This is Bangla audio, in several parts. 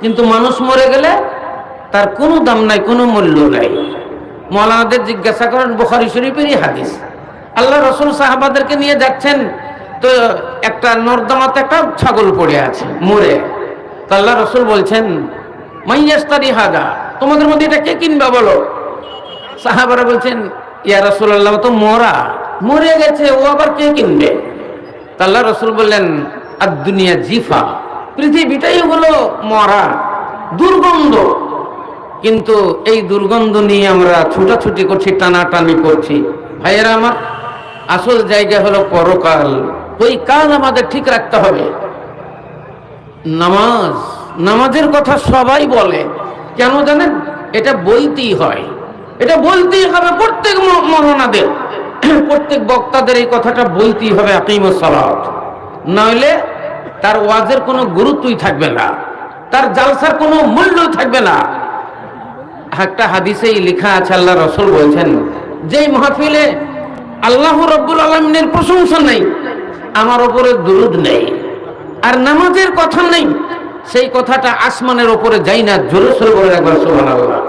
কিন্তু মানুষ মরে গেলে তার কোনো দাম নাই, কোনো মূল্য নাই। মৌলানাদের জিজ্ঞাসা করেন, বুখারি শরীফেরই হাদিস। আল্লাহ রসুল সাহাবাদেরকে নিয়ে যাচ্ছেন, তো একটা নর্দমাতে একটা ছাগল পড়ে আছে, মরে। তো আল্লাহ রসুল বলছেন, মাইয়াস্তারি হাগা তোমাদের মধ্যে এটা কে কিনবে বলো? সাহাবারা বলছেন, ইয়া রসুল্লাহ তো মরা, মরে গেছে, ও আবার কে কিনবে? আল্লাহ রসুল বললেন আর দুনিয়া জিফা। পৃথিবীটাই হলো মরা, দুর্গন্ধ। কিন্তু এই দুর্গন্ধ নিয়ে আমরা ছুটাছুটি করছি, টানাটানি করছি। ভাইয়েরা আমার, আসল জায়গা হলো পরকাল। ওই কাল আমাদের ঠিক রাখতে হবে। নামাজ, নামাজের কথা সবাই বলে। কেন জানেন? এটা বলতেই হয়। এটা বলতেই হবে প্রত্যেক ম- মরনাদের প্রত্যেক বক্তাদের এই কথাটা বলতেই হবে আকিম সালাত। নইলে তার ওয়াজের কোনো গুরুত্বই থাকবে না, তার জালসার কোনো মূল্যই থাকবে না। একটা হাদিসেই লেখা আছে, আল্লাহ রসুল বলছেন, যেই মাহফিলে আল্লাহ রব্বুল আলমিনের প্রশংসা নেই, আমার ওপরে দুরুদ নেই, আর নামাজের কথা নেই, সেই কথাটা আসমানের ওপরে যাই না, জোরে সোরে বলে একবার সোহান আল্লাহ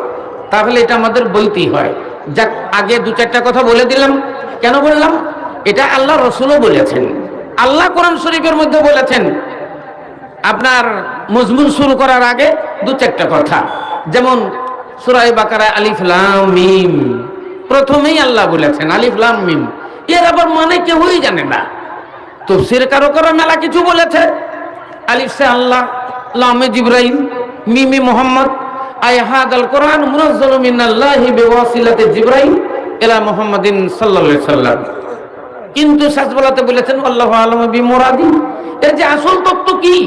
তাহলে এটা আমাদের বলতেই হয়। যাক, আগে দু চারটা কথা বলে দিলাম। কেন বললাম? এটা আল্লাহ রসুলও বলেছেন। আল্লাহ কোরআন শরীফের মধ্যে বলেছেন আপনার মজমুন শুরু করার আগে দু চারটা কথা। যেমন সুরাই বাকারা আলিফ লাম প্রথমেই আল্লাহ বলেছেন আলিফ মিম। এর আবার মানে কেউই জানে না। তো তফসির কারও কারও মেলা কিছু বলেছে। আলিফ সে আল্লাহ, লামে জিব্রাইল, মিমি মোহাম্মদ। আয়াহাদ আল কোরআন মুনাজ্জালু মিনাল্লাহি বিওয়াসিলাতি জিব্রাইল ইলা মুহাম্মাদিন সাল্লাল্লাহু আলাইহি সাল্লাম। কিন্তু সাজবলাতে বলেছেন, আল্লাহ আলম বিমরাদি। এর যে আসল তত্ত্ব কি?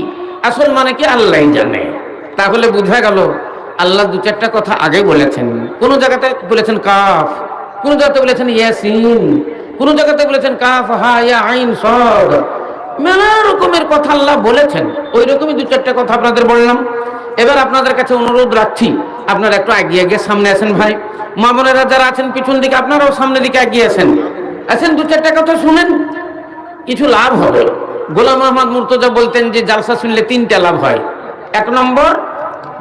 আসল মানে কি আল্লাহ জানে। তাহলে বোঝা গেল, আল্লাহ দু চারটা কথা আগে বলেছেন। কোন জায়গাতে বলেছেন কাফ, কোন জায়গাতে বলেছেন ইয়াসিন, কোন জায়গাতে বলেছেন কাফ, হা, ইয়া, আইন সদ মেলা রকমের কথা আল্লাহ বলেছেন। ওই রকমই দু চারটা কথা আপনাদের বললাম। এবার আপনাদের কাছে অনুরোধ রাখছি, আপনারা একটু এগিয়ে এগিয়ে সামনে আসেন ভাই। মা বোনেরা যারা আছেন, পিছন দিকে আপনারাও সামনের দিকে এগিয়ে আসেন। আছেন দু চারটা কথা শুনেন, কিছু লাভ হবে। গোলাম আহমদ মুর্তজা বলতেন যে জালসা শুনলে তিনটা লাভ হয়। এক নম্বর,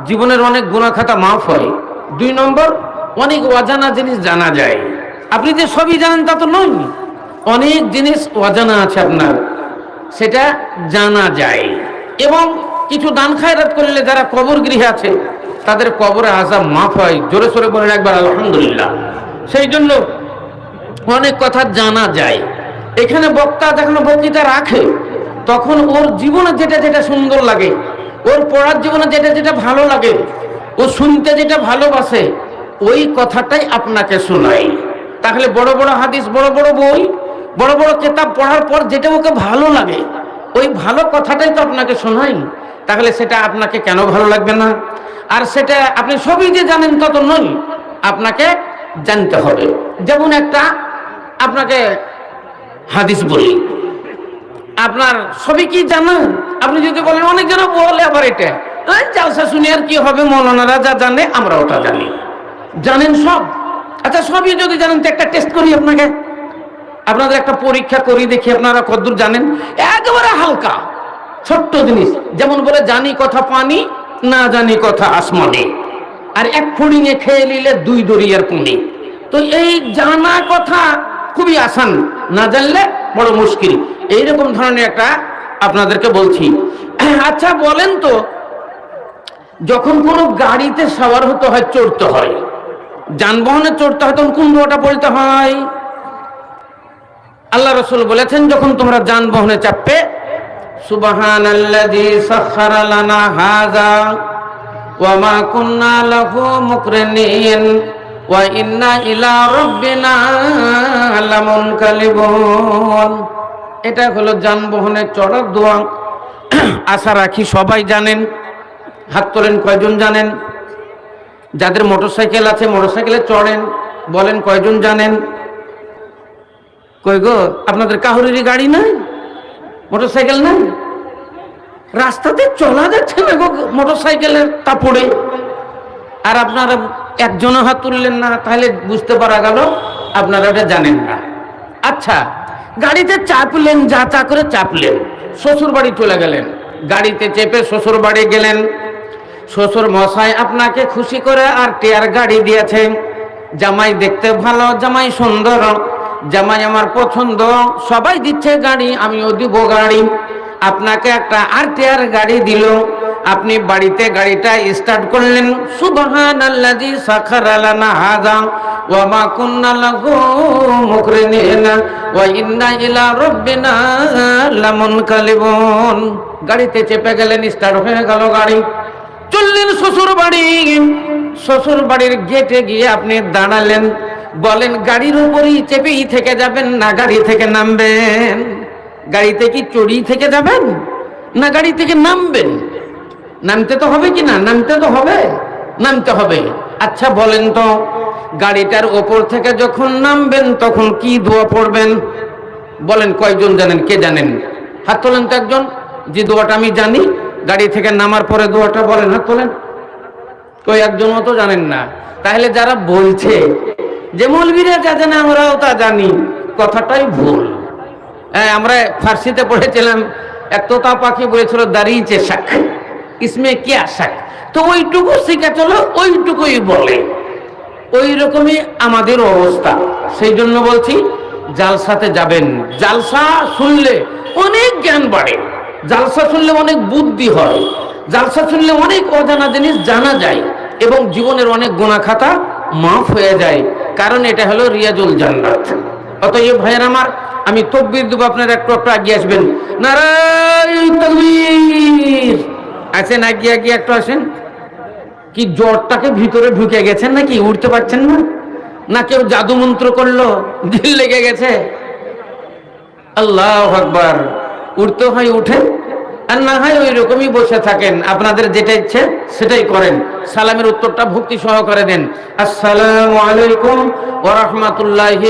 জীবনের অনেক গুণাখাতা মাফ হয়। দুই নম্বর, অনেক অজানা জিনিস জানা যায়। আপনি যে সবই জানেন তা তো নয়। অনেক জিনিস অজানা আছে আপনার। সেটা জানা যায়। এবং কিছু দান খায়রাত করলে যারা কবর গৃহে আছে, তাদের কবরে আজাব মাফ হয়। জোরে সোরে বলেন একবার আলহামদুলিল্লাহ। সেই জন্য অনেক কথা জানা যায়। এখানে বক্তা যখন বক্তৃতা রাখে তখন ওর জীবনে যেটা যেটা সুন্দর লাগে, ওর পড়ার জীবনে যেটা যেটা ভালো লাগে, ও শুনতে যেটা ভালোবাসে, ওই কথাটাই আপনাকে শোনাই। তাহলে বড় বড় হাদিস, বড় বড় বই, বড় বড় কেতাব পড়ার পর যেটা ওকে ভালো লাগে, ওই ভালো কথাটাই তো আপনাকে শোনাই। তাহলে সেটা আপনাকে কেন ভালো লাগবে না? আর সেটা আপনি সবই যে জানেন তত নয়, আপনাকে জানতে হবে। যেমন একটা আপনাকে হাদিস বলি। আপনার সবই কি জানেন? আপনি যদি বলেন অনেক জন বলে আবার এটা। জালসা শুনে আর কি হবে? মৌলানারা যা জানে, আমরা ওটা জানি। জানেন সব? আচ্ছা সবই যদি জানেন, তো একটা টেস্ট করি আপনাকে। আপনাদের একটা পরীক্ষা করি, দেখি আপনারা কদ্দূর জানেন। একেবারে হালকা, ছোট্ট জিনিস। যেমন বলে, জানি কথা পানি, না জানি কথা আসমানে। আর এক ফুড়িঙে খেয়ে নিলে দুই দরিয়ার পুনি। তো এই জানা কথা খুবই আসান। না জানলে বড় মুশকিল। এইরকম ধরনের একটা আপনাদেরকে বলছি। আচ্ছা বলেন তো, যখন কোনো গাড়িতে সওয়ার হতে হয়, চড়তে হয়, যানবাহনে চড়তে হয়, তখন কোন দোয়াটা পড়তে হয়? আল্লাহ রসুল বলেছেন, যখন তোমরা যানবাহনে চাপবে সুবাহান এটা হলো যানবাহনে চড়ার দোয়া। আশা রাখি সবাই জানেন, হাত তোলেন, কয়জন জানেন? যাদের মোটরসাইকেল আছে, মোটরসাইকেলে চড়েন, বলেন কয়জন জানেন? কই গো, আপনাদের কাহুরেরই গাড়ি নাই? মোটরসাইকেল নাই? রাস্তাতে চলা যাচ্ছে না গো মোটরসাইকেলের তাপড়ে। আর আপনারা একজনও হাত তুললেন না, তাহলে বুঝতে পারা গেল আপনারা ওটা জানেন না। আচ্ছা গাড়িতে চাপলেন, যা তা করে চাপলেন শ্বশুর বাড়ি চলে গেলেন। গাড়িতে চেপে শ্বশুর বাড়ি গেলেন। শ্বশুর মশাই আপনাকে খুশি করে আর টিয়ার গাড়ি দিয়েছে। জামাই দেখতে ভালো, জামাই সুন্দর, জামাই আমার পছন্দ, সবাই দিচ্ছে গাড়ি, আমিও দিব গাড়ি। আপনাকে একটা আর টিয়ার গাড়ি দিল। আপনি বাড়িতে গাড়িটা স্টার্ট করলেন। সুবহান আল্লাজি সাখার লানা হাযা ওয়া মা কুন্না লাহু মুকরিনিনা ওয়া ইন্না ইলা রাব্বিনা লামুনকালিবুন। গাড়িতে চেপে গেলেন স্টার্ট হয়ে গেল গাড়ি। চললেন শ্বশুর বাড়ি। শ্বশুর বাড়ির গেটে গিয়ে আপনি দাঁড়ালেন। বলেন, গাড়ির উপরই চেপেই থেকে যাবেন না, গাড়ি থেকে নামবেন? গাড়িতে কি চড়ি থেকে যাবেন না গাড়ি থেকে নামবেন? নামতে তো হবে কি না? নামতে তো হবে। নামতে হবে। আচ্ছা বলেন তো, গাড়িটার ওপর থেকে যখন নামবেন, তখন কি দোয়া পড়বেন? বলেন, কয়জন জানেন? কে জানেন? হাত তোলেন তো একজন। যে দোয়াটা আমি জানি, গাড়ি থেকে নামার পরে দোয়াটা বলেন, হাত তোলেন। কই, একজনও তো জানেন না। তাহলে যারা বলছে যে, মৌলবীরা যা জানে, আমরাও তা জানি, কথাটাই ভুল। হ্যাঁ আমরা ফার্সিতে পড়েছিলাম, এক তোতা পাখি বলেছিল দাঁড়িয়েছে শাক, ইসমে কি আশাক তো ওইটুকু শিখে চলো, ওইটুকুই বলে। ওই রকমই আমাদের অবস্থা। সেই জন্য বলছি, জালসাতে যাবেন। জালসা শুনলে অনেক জ্ঞান বাড়ে। জালসা শুনলে অনেক বুদ্ধি হয়। জালসা শুনলে অনেক অজানা জিনিস জানা যায় এবং জীবনের অনেক গোনা খাতা মাফ হয়ে যায়। কারণ এটা হলো রিয়াজুল জান্নাত। অতএব ভাইয়ের আমার আমি তকবির দেবো, আপনার একটু একটু আগিয়ে আসবেন। তকবীর। আছেন, আগিয়ে আগিয়ে একটু আসেন। কি জ্বরটাকে ভিতরে ঢুকে গেছেন নাকি? উঠতে পারছেন না? না কেউ জাদু মন্ত্র করল, দিল লেগে গেছে। আল্লাহ আকবার। উঠতে হয়, উঠেন। আর না হয় ওই রকমই বসে থাকেন। আপনাদের যেটা ইচ্ছে, সেটাই করেন। সালামের উত্তরটা ভক্তি সহকারে দেন। আসসালামু আলাইকুম ওয়া রাহমাতুল্লাহি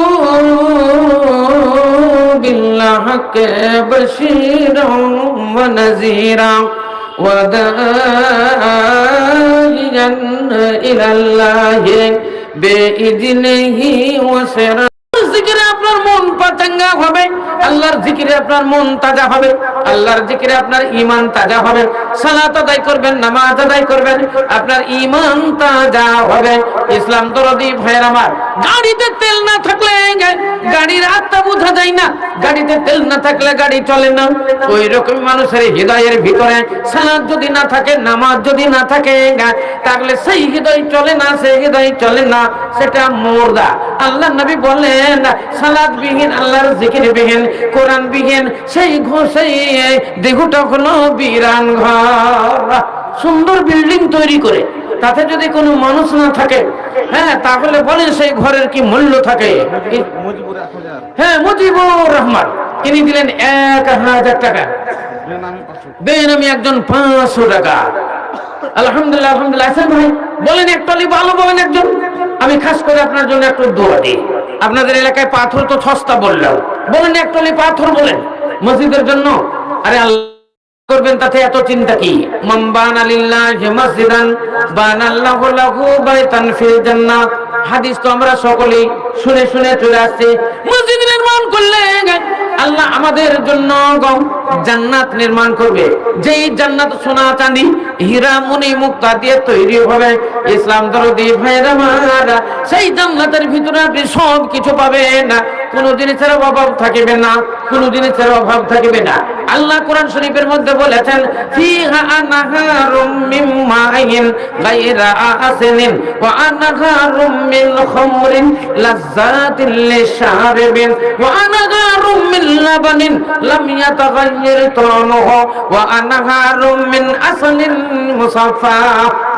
حق بشيرا ونذيرا وداعيا إلى الله بإذنه وسرا আপনার মন পাচাঙ্গা হবে, আল্লাহর জিকিরে আপনার মন তাজা হবে, আল্লাহর জিকিরে আপনার ইমান তাজা হবে। সালাত আদায় করবেন, নামাজ আদায় করবেন, আপনার ইমান তাজা হবে। ইসলাম দরদি ভাইয়ের আমার। গাড়িতে তেল না থাকলে গাড়ির আত্মা বোঝা যায় না। গাড়িতে তেল না থাকলে গাড়ি চলে না। ওই রকম মানুষের হৃদয়ের ভিতরে সালাদ যদি না থাকে, নামাজ যদি না থাকে তাহলে সেই হৃদয় চলে না, সেই হৃদয় চলে না, সেটা মোরদা। আল্লাহ নবী বলেন সালাদ বিহীন আল্লাহর জিকির বিহীন কোরআন বিহীন সেই ঘর সেই দেহটা হলো বিরান ঘর। সুন্দর বিল্ডিং তৈরি করে, তাতে যদি কোনো মানুষ না থাকে হ্যাঁ তাহলে বলেন সেই ঘরের কি মূল্য থাকে? হ্যাঁ মুজিবুর রহমান, তিনি দিলেন এক হাজার টাকা। দেন আমি একজন পাঁচশো টাকা। আলহামদুলিল্লাহ আলহামদুলিল্লাহ। আছেন ভাই, বলেন একটু ভালো বলেন একজন। আমি খাস করে আপনার জন্য একটু দোয়া দিই। আপনাদের এলাকায় পাথর তো সস্তা বললাম বলেন একটলি পাথর বলেন। মসজিদের জন্য? আরে আল্লাহ করবেন তাতে এত চিন্তা কি? মাম্বান আলিল্লাহ মসজিদান, বানাল্লাহু লাহু বাইতান ফিল জান্নাত। হাদিস তো আমরা সকলেই শুনে শুনে চলে আসছে। মসজিদ নির্মাণ করলে আল্লাহ আমাদের জন্য জান্নাত নির্মাণ করবে। যেই জান্নাত সোনা চাঁদি, হীরা, মনি, মুক্তা দিয়ে তৈরি হবে। ইসলাম দরদি, ভাইরা, মারা, সেই জান্নাতের ভিতরে আপনি সব কিছু পাবেন কোনো জিনিসের অভাব থাকবে না কোনো জিনিসের অভাব থাকবে না। আল্লাহ কোরআন শরীফের মধ্যে বলেছেন, ফিহা আনহারুম মিন মাইন গায়রা আসিনিন ওয়া আনহারুম মিন খামরিন লিশারিবিন ওয়া আনহারুম মিন লাবানিন লাম তা'মুহু ওয়া আনহারুম মিন মুসাফফা।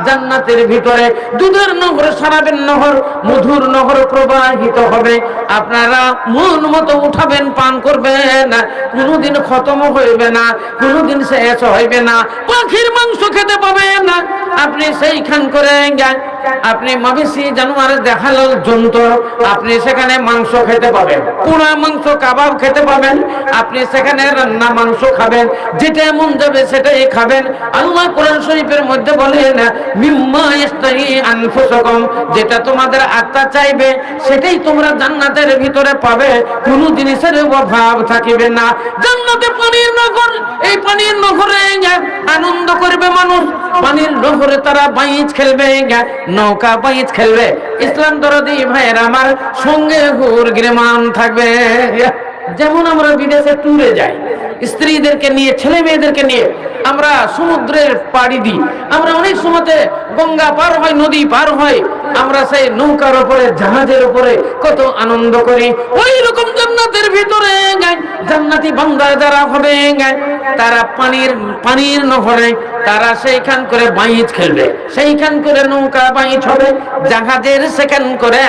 জান্নাতের ভিতরে দুধের নহর, সারাবেন নহর, মধুর নহর প্রবাহিত হবে। আপনারা মন মতো উঠাবেন, পান করবেন। কোনোদিন খতম হইবে না, কোনোদিন শেষ হইবে না। পাখির মাংস খেতে পাবে না। আপনি সেইখান করে যান আপনি মাবিসি জানুয়ারে দেখাল জন্তু, আপনি সেখানে মাংস খেতে পাবেন। পোড়া মাংস, কাবাব খেতে পাবেন। আপনি সেখানে রান্না মাংস খাবেন। যেটা মন যাবে সেটাই খাবেন। আল্লাহ কোরআন শরীফের মধ্যে বলেন, মিম্মা ইস্তাহি আনফুসাকুম যেটা তোমাদের আত্মা চাইবে, সেটাই তোমরা জান্নাতের ভিতরে পাবে। কোনো জিনিসের অভাব থাকিবে না। জান্নাতে পানির নগর, এই পানির নগরে আনন্দ করবে মানুষ। পানির নহরে তারা বাইচ খেলবে নৌকা বাইচ খেলবে। ইসলাম দরদি ভাইয়ের আমার সঙ্গে হুর গ্রেমান থাকবে। যেমন আমরা বিদেশে ট্যুরে যাই, স্ত্রীদেরকে নিয়ে, ছেলে মেয়েদেরকে নিয়ে আমরা সমুদ্রের পাড়ি দিই, আমরা অনেক সময়তে গঙ্গা পার হয়, নদী পার হয়, আমরা সেই নৌকার উপরে জাহাজের উপরে কত আনন্দ করি। ওই রকম জান্নাতের ভিতরে জান্নাতি বান্দা যারা হবে তারা পানির পানির নহরে তারা সেইখান করে বাইচ খেলবে, সেইখান করে নৌকা বাইচ হবে, জাহাজের সেখান করে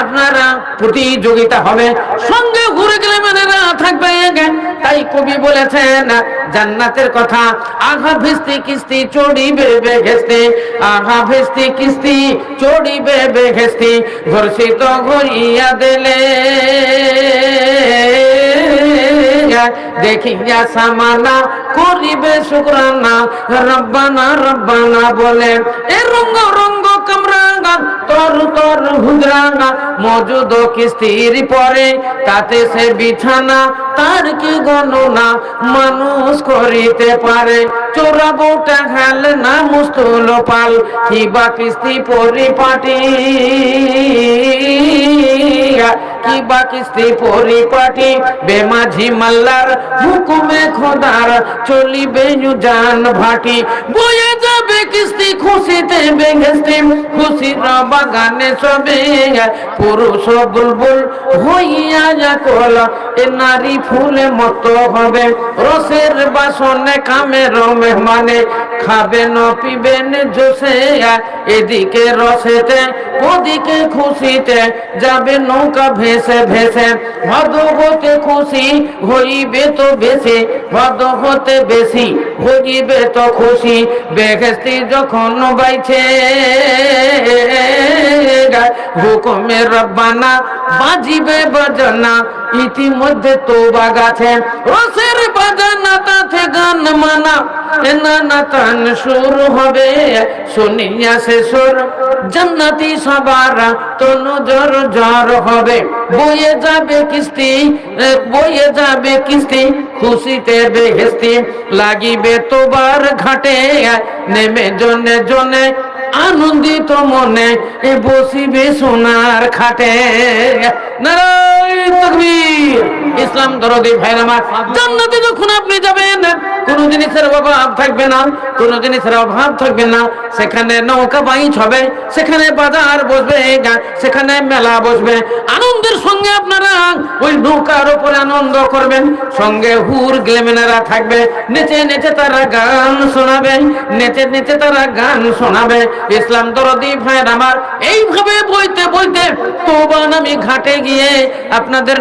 আপনারা প্রতিযোগিতা হবে। সঙ্গে ঘুরে গেলে মেয়েরা থাকবে তাই কবি বলেছেন, জান্নাতের কথা আঘা ভেস্তি কিস্তি চড়িবে বেঘেস্তি আঘা ভেস্তি কিস্তি চড়িবে বেঘেস্তি ঘর্ষিত ঘরিয়া দিলে। দেখিয়া সামানা করিবে শুক্রানা, রব্বানা রব্বানা বলে, এ রঙ্গ রঙ্গ কামরাঙ্গা, তর তর হুজরাঙ্গা মজুদ কিস্তির পরে তাতে সে বিছানা, তার কি গণনা মানুষ করিতে পারে? চোরাবো টাকাল না মুস্তুল পাল কিবা কিস্তি পরিপাটি। কিবা কিস্তি পরিপাটি, বেমাঝি মাল্লার হুকুমে খোদার চলিবে জান ভাটি। বয়ে যাবে কিস্তি, খুশিতে বেগেস্তি খুশির বাগানে সবে পুরুষ বুলবুল হইয়া যা কল এ নারী ফুলে মতো হবে, রসের বাসনে কামের মেহমানে খাবেন, পিবেন জোসে। এদিকে রসেতে, ওদিকে খুশিতে যাবে নৌকা ভেসে ভেসে ভদ হতে খুশি হইবে তো বেশি ভদ হতে বেশি হইবে তো খুশি। বেহেস্তি যখন বাইছে হুকুমে রব্বানা, বাজিবে বাজনা ইতিমধ্যে তো বাগাছে রসের বাজানা তাতে গান মানা। নানা তান শুরু হবে, শুনিয়া সে সুর। জান্নাতি সবার তনু জর জর হবে। বয়ে যাবে কিস্তি বয়ে যাবে কিস্তি, খুশিতে বেহেস্তি লাগিবে তোবার ঘাটে। নেমে জনে জনে আনন্দিত মনে এ বসিবে সোনার খাটে। ইসলাম দরদি ভাইর আমার। জান্নাতে যখন আপনি যাবেন, কোন জিনিসের অভাব থাকবে না, কোন জিনিসের অভাব থাকবে না। সেখানে নৌকা বাইচ হবে, সেখানে বাজার বসবে সেখানে মেলা বসবে। আনন্দের সঙ্গে আপনারা ওই নৌকার উপরে আনন্দ করবেন। সঙ্গে হুর গ্লেমেনারা থাকবে। নেচে নেচে তারা গান শোনাবে। নেচে নেচে তারা গান শোনাবে। ইসলাম দরদি ভাইয়ের আমার এইভাবে বইতে বইতে তোবান আমি ঘাটে গিয়ে আপনাদের